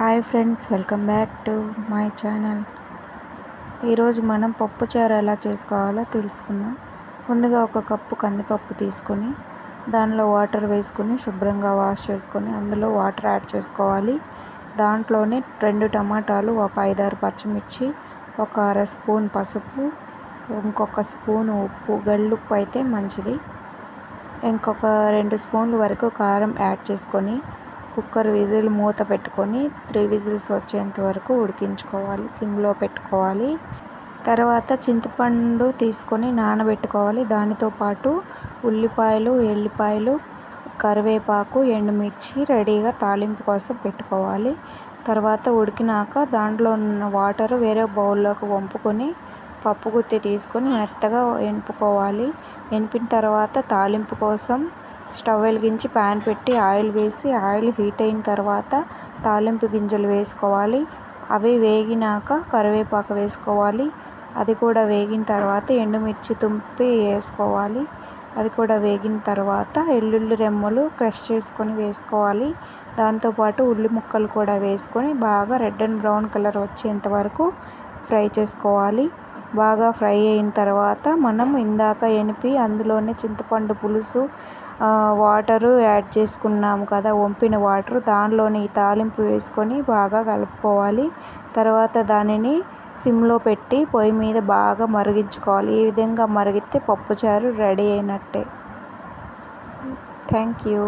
Hi friends welcome back to my channel. ఈరోజు మనం పప్పుచారు ఎలా చేసుకోవాలో తెలుసుకుందాం. ముందుగా ఒక కప్పు కందిపప్పు తీసుకొని దానిలో వాటర్ వేసుకొని శుభ్రంగా వాష్ చేసుకొని అందులో వాటర్ యాడ్ చేసుకోవాలి. దాంట్లోనే రెండు టమాటాలు ఒక ఐదారు పచ్చిమిర్చి ఒక అర స్పూన్ పసుపు ఇంకొక స్పూన్ ఉప్పు గళ్ళుప్పు అయితే మంచిది. ఇంకొక రెండు స్పూన్ల వరకు కారం యాడ్ చేసుకొని కుక్కర్ విజిల్ మూత పెట్టుకొని త్రీ విజిల్స్ వచ్చేంత వరకు ఉడికించుకోవాలి. సిమ్లో పెట్టుకోవాలి. తర్వాత చింతపండు తీసుకొని నానబెట్టుకోవాలి. దానితో పాటు ఉల్లిపాయలు ఎల్లిపాయలు కరివేపాకు ఎండుమిర్చి రెడీగా తాలింపు కోసం పెట్టుకోవాలి. తర్వాత ఉడికినాక దాంట్లో ఉన్న వాటర్ వేరే బౌల్లోకి వంపుకొని పప్పు గుత్తి తీసుకొని మెత్తగా ఎనుపుకోవాలి ఎనిపిన తర్వాత తాలింపు కోసం స్టవ్ వెలిగించి ప్యాన్ పెట్టి ఆయిల్ వేసి ఆయిల్ హీట్ అయిన తర్వాత తాలింపు గింజలు వేసుకోవాలి. అవి వేగినాక కరివేపాకు వేసుకోవాలి. అది కూడా వేగిన తర్వాత ఎండుమిర్చి తుంపి వేసుకోవాలి. అవి కూడా వేగిన తర్వాత ఎల్లుల్లి రెమ్మలు క్రష్ చేసుకొని వేసుకోవాలి. దాంతోపాటు ఉల్లి ముక్కలు కూడా వేసుకొని బాగా రెడ్ అండ్ బ్రౌన్ కలర్ వచ్చేంత వరకు ఫ్రై చేసుకోవాలి. బాగా ఫ్రై అయిన తర్వాత మనం ఇందాక ఎనిపి అందులోనే చింతపండు పులుసు వాటరు యాడ్ చేసుకున్నాము కదా వంపిన వాటర్. దానిలోని ఈ తాలింపు వేసుకొని బాగా కలుపుకోవాలి. తర్వాత దానిని సిమ్లో పెట్టి పొయ్యి మీద బాగా మరిగించుకోవాలి. ఈ విధంగా మరిగితే పప్పుచారు రెడీ అయినట్టే. Thank you.